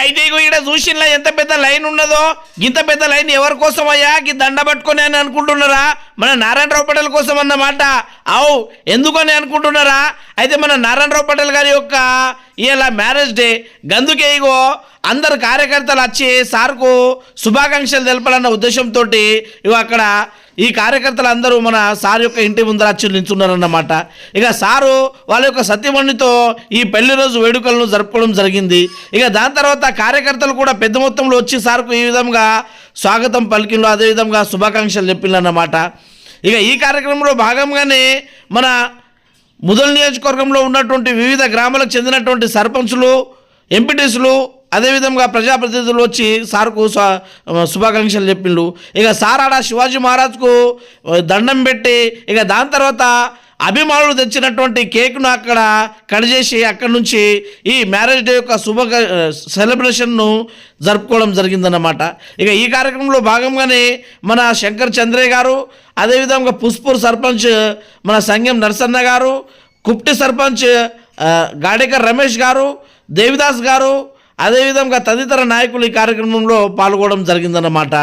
అయితే ఇగో ఇక్కడ చూసినలా ఎంత పెద్ద లైన్ ఉన్నదో? ఇంత పెద్ద లైన్ ఎవరి కోసం అయ్యా ఈ దండ పట్టుకొని అని అనుకుంటున్నారా? మన నారాయణరావు పటేల్ కోసం అన్నమాట అవు ఎందుకని అనుకుంటున్నారా? అయితే మన నారాయణరావు పటేల్ గారి యొక్క ఇలా మ్యారేజ్ డే గందుకే ఇగో అందరు కార్యకర్తలు వచ్చి సార్కు శుభాకాంక్షలు తెలపాలన్న ఉద్దేశంతో ఇగో అక్కడ ఈ కార్యకర్తలు అందరూ మన సార్ యొక్క ఇంటి ముందర వచ్చి నిల్చున్నారన్నమాట. ఇక సారు వాళ్ళ యొక్క సత్యమణితో ఈ పెళ్ళి రోజు వేడుకలను జరుపుకోవడం జరిగింది. ఇక దాని తర్వాత కార్యకర్తలు కూడా పెద్ద మొత్తంలో వచ్చి సార్కు ఈ విధంగా స్వాగతం పలికిండ్రు అదేవిధంగా శుభాకాంక్షలు చెప్పిండ్రన్నమాట ఇక ఈ కార్యక్రమంలో భాగంగానే మన ముదల్ నియోజకవర్గంలో ఉన్నటువంటి వివిధ గ్రామాలకు చెందినటువంటి సర్పంచులు ఎంపీటీసులు అదేవిధంగా ప్రజాప్రతినిధులు వచ్చి సార్కు శుభాకాంక్షలు చెప్పిండు. ఇక సార్ ఆడ శివాజీ మహారాజ్కు దండం పెట్టి ఇక దాని తర్వాత అభిమానులు తెచ్చినటువంటి కేక్ను అక్కడ కట్ చేసి నుంచి ఈ మ్యారేజ్ డే యొక్క శుభ సెలబ్రేషన్ను జరుపుకోవడం జరిగిందన్నమాట. ఇక ఈ కార్యక్రమంలో భాగంగానే మన శంకర్ చంద్రయ్య గారు అదేవిధంగా పుష్పూర్ సర్పంచ్ మన సంగం నరసన్న గారు కుప్టి సర్పంచ్ గాడేకర్ రమేష్ గారు దేవిదాస్ గారు అదేవిధంగా తదితర నాయకులు ఈ కార్యక్రమంలో పాల్గొనడం జరిగిందన్నమాట.